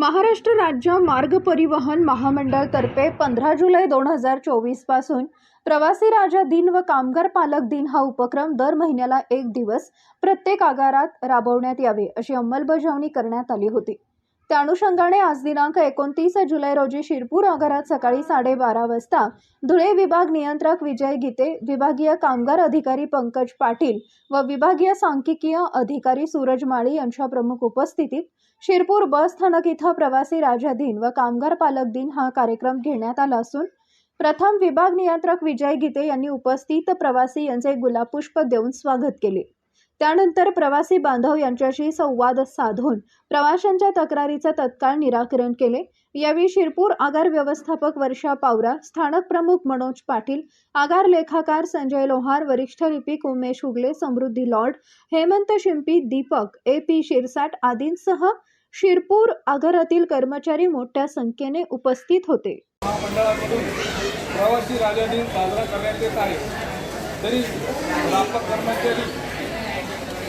महाराष्ट्र राज्य मार्ग परिवहन महामंडळतर्फे पंधरा जुलै दोन हजार चोवीसपासून प्रवासी राजा दिन व कामगार पालक दिन हा उपक्रम दर महिन्याला एक दिवस प्रत्येक आगारात राबवण्यात यावे अशी अंमलबजावणी करण्यात आली होती. त्या अनुषंगाने आज दिनांक एकोणतीस जुलै रोजी शिरपूर आगारात सकाळी साडेबारा वाजता धुळे विभाग नियंत्रक विजय गीते विभागीय कामगार अधिकारी पंकज पाटील व विभागीय सांख्यिकीय अधिकारी सूरज माळी यांच्या प्रमुख उपस्थितीत शिरपूर बस स्थानक इथं प्रवासी राजा दिन व कामगार पालक दिन हा कार्यक्रम घेण्यात आला असून प्रथम विभाग नियंत्रक विजय गीते यांनी उपस्थित प्रवासी यांचे गुलाबपुष्प देऊन स्वागत केले. त्यानंतर प्रवासी बांधव यांच्याशी संवाद साधून प्रवाशांच्या तक्रारीचं तत्काळ निराकरण केले. यावेळी शिरपूर आगार व्यवस्थापक वर्षा पावरा स्थानक प्रमुख मनोज पाटील आगार लेखाकार संजय लोहार वरिष्ठ लिपिक उमेश हुगले समृद्धी लॉर्ड हेमंत शिंपी दीपक ए पी शिरसाट आदींसह शिरपूर आगारातील कर्मचारी मोठ्या संख्येने उपस्थित होते. प्रवासी राजा दिन साजरा करण्यात येत आहे. तरी कर्मचारी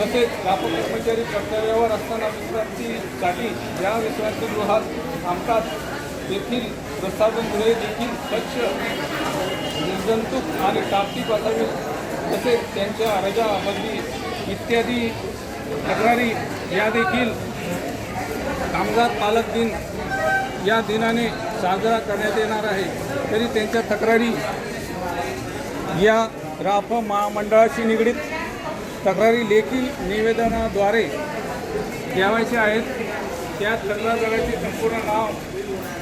तसेच व्यापक कर्मचारी कर्तव्यावर असताना विश्रांतीसाठी या विश्रांतीगृहात थांबतात. तेथील प्रसाधनगृहे देखील स्वच्छ निर्जंतुक आणि ताप्तिक असावी तसेच त्यांच्या रजा बदली इत्यादी तक्रारी या देखील कामगार पालक दिन या दिनाने साजरा करण्यात येणार आहे. तरी त्यांच्या तक्रारी या राफ महामंडळाशी निगडीत तक्रारी लेखी निवेदनाद्वारे द्यावायचे आहेत. त्या तक्रारदाराचे संपूर्ण नाव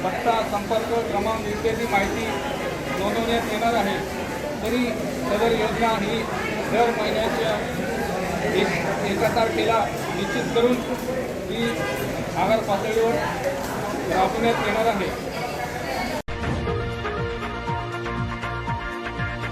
पत्ता संपर्क क्रमांक इत्यादी माहिती नोंदवण्यात येणार आहे. तरी सदर योजना ही दर महिन्याच्या एक एका तारखेला निश्चित करून ही आगार पातळीवर राबवण्यात येणार आहे.